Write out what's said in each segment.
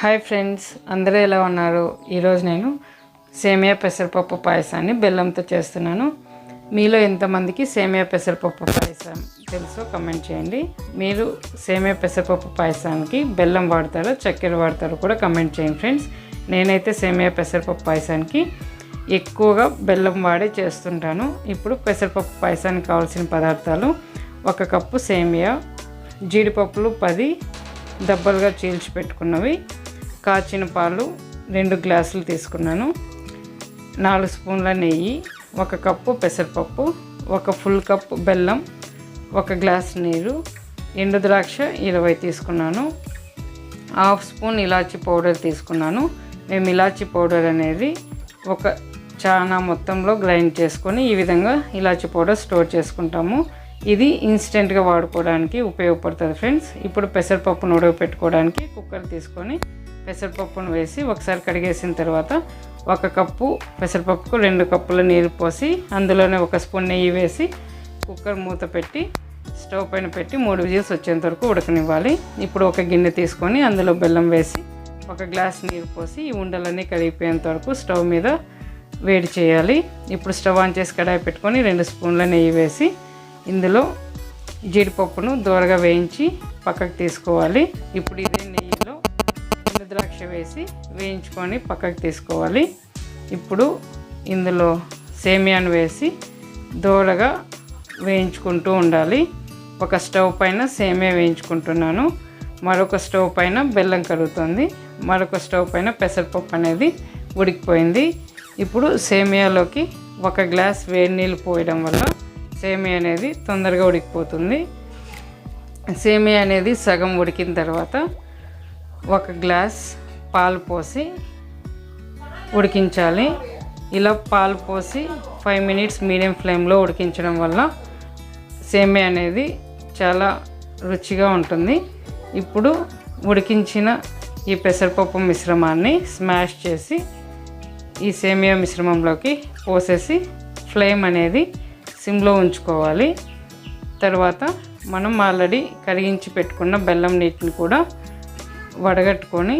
Hi friends అందరూ ఎలా ఉన్నారు? ఈరోజు నేను సేమియా పెసరపప్పు పాయసాన్ని బెల్లంతో చేస్తున్నాను. మీలో ఎంతమందికి సేమియా పెసరపప్పు పాయసం తెలుసో కమెంట్ చేయండి. మీరు సేమియా పెసరపప్పు పాయసానికి బెల్లం వాడతారో చక్కెర వాడతారో కూడా కమెంట్ చేయండి ఫ్రెండ్స్ నేనైతే సేమియా పెసరపప్పు పాయసానికి ఎక్కువగా బెల్లం వాడే చేస్తుంటాను. ఇప్పుడు పెసరపప్పు పాయసానికి కావాల్సిన పదార్థాలు ఒక కప్పు సేమియా జీడిపప్పులు పది దబ్బలుగా చీల్చి పెట్టుకున్నవి. కాచిన పాలు రెండు గ్లాసులు తీసుకున్నాను. నాలుగు స్పూన్ల నెయ్యి ఒక కప్పు పెసరపప్పు ఒక ఫుల్ కప్పు బెల్లం ఒక గ్లాస్ నీరు ఎండు ద్రాక్ష ఇరవై తీసుకున్నాను. హాఫ్ స్పూన్ ఇలాచి పౌడర్ తీసుకున్నాను. మేము ఇలాచి పౌడర్ అనేది ఒక చాలా మొత్తంలో గ్రైండ్ చేసుకొని ఈ విధంగా ఇలాచి పౌడర్ స్టోర్ చేసుకుంటాము. ఇది ఇన్స్టెంట్గా వాడుకోవడానికి ఉపయోగపడుతుంది ఫ్రెండ్స్. ఇప్పుడు పెసరపప్పును ఉడకపెట్టుకోవడానికి కుక్కర్ తీసుకొని పెసరపప్పును వేసి ఒకసారి కడిగేసిన తర్వాత ఒక కప్పు పెసరపప్పుకు రెండు కప్పుల నీరు పోసి అందులోనే ఒక స్పూన్ నెయ్యి వేసి కుక్కర్ మూత పెట్టి స్టవ్ పైన పెట్టి మూడు విజిల్స్ వచ్చేంత వరకు ఉడకనివ్వాలి. ఇప్పుడు ఒక గిన్నె తీసుకొని అందులో బెల్లం వేసి ఒక గ్లాస్ నీరు పోసి ఈ ఉండలన్నీ కరిగిపోయేంత వరకు స్టవ్ మీద వేడి చేయాలి. ఇప్పుడు స్టవ్ ఆన్ చేసి కడాయి పెట్టుకొని రెండు స్పూన్ల నెయ్యి వేసి ఇందులో జీడిపప్పును దూరగా వేయించి పక్కకు తీసుకోవాలి. ఇప్పుడు ఇదే నెయ్యిలో ఎండు ద్రాక్ష వేసి వేయించుకొని పక్కకు తీసుకోవాలి. ఇప్పుడు ఇందులో సేమియాను వేసి దూరగా వేయించుకుంటూ ఉండాలి. ఒక స్టవ్ పైన సేమియా వేయించుకుంటున్నాను. మరొక స్టవ్ పైన బెల్లం కరుగుతుంది మరొక స్టవ్ పైన పెసరపప్పు అనేది ఉడికిపోయింది. ఇప్పుడు సేమియాలోకి ఒక గ్లాస్ వేడి నీళ్ళు పోయడం వల్ల సేమియా అనేది తొందరగా ఉడికిపోతుంది. సేమియా అనేది సగం ఉడికిన తర్వాత ఒక గ్లాస్ పాలు పోసి ఉడికించాలి. ఇలా పాలు పోసి ఫైవ్ మినిట్స్ మీడియం ఫ్లేమ్లో ఉడికించడం వల్ల సేమియా అనేది చాలా రుచిగా ఉంటుంది. ఇప్పుడు ఉడికించిన ఈ పెసరపప్పు మిశ్రమాన్ని స్మాష్ చేసి ఈ సేమియా మిశ్రమంలోకి పోసేసి ఫ్లేమ్ అనేది సిమ్లో ఉంచుకోవాలి. తర్వాత మనం ఆల్రెడీ కరిగించి పెట్టుకున్న బెల్లం నీటిని కూడా వడగట్టుకొని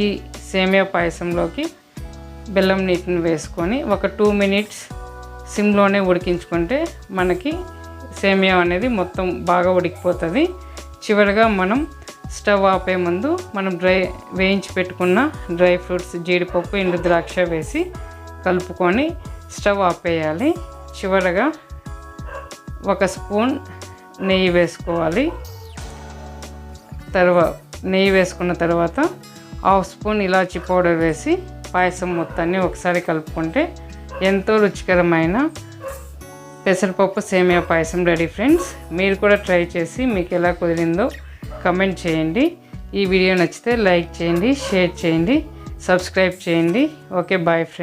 ఈ సేమియా పాయసంలోకి బెల్లం నీటిని వేసుకొని ఒక టూ మినిట్స్ సిమ్లోనే ఉడికించుకుంటే మనకి సేమియా అనేది మొత్తం బాగా ఉడికిపోతుంది. చివరిగా మనం స్టవ్ ఆపే ముందు మనం డ్రై వేయించి పెట్టుకున్న డ్రై ఫ్రూట్స్ జీడిపప్పు ఎండు ద్రాక్ష వేసి కలుపుకొని స్టవ్ ఆపేయాలి. చివరగా ఒక స్పూన్ నెయ్యి వేసుకోవాలి. తర్వాత నెయ్యి వేసుకున్న తర్వాత హాఫ్ స్పూన్ ఇలాచీ పౌడర్ వేసి పాయసం మొత్తాన్ని ఒకసారి కలుపుకుంటే ఎంతో రుచికరమైన పెసరపప్పు సేమియా పాయసం రెడీ ఫ్రెండ్స్. మీరు కూడా ట్రై చేసి మీకు ఎలా కుదిరిందో కమెంట్ చేయండి. ఈ వీడియో నచ్చితే లైక్ చేయండి షేర్ చేయండి సబ్స్క్రైబ్ చేయండి. Okay bye friends.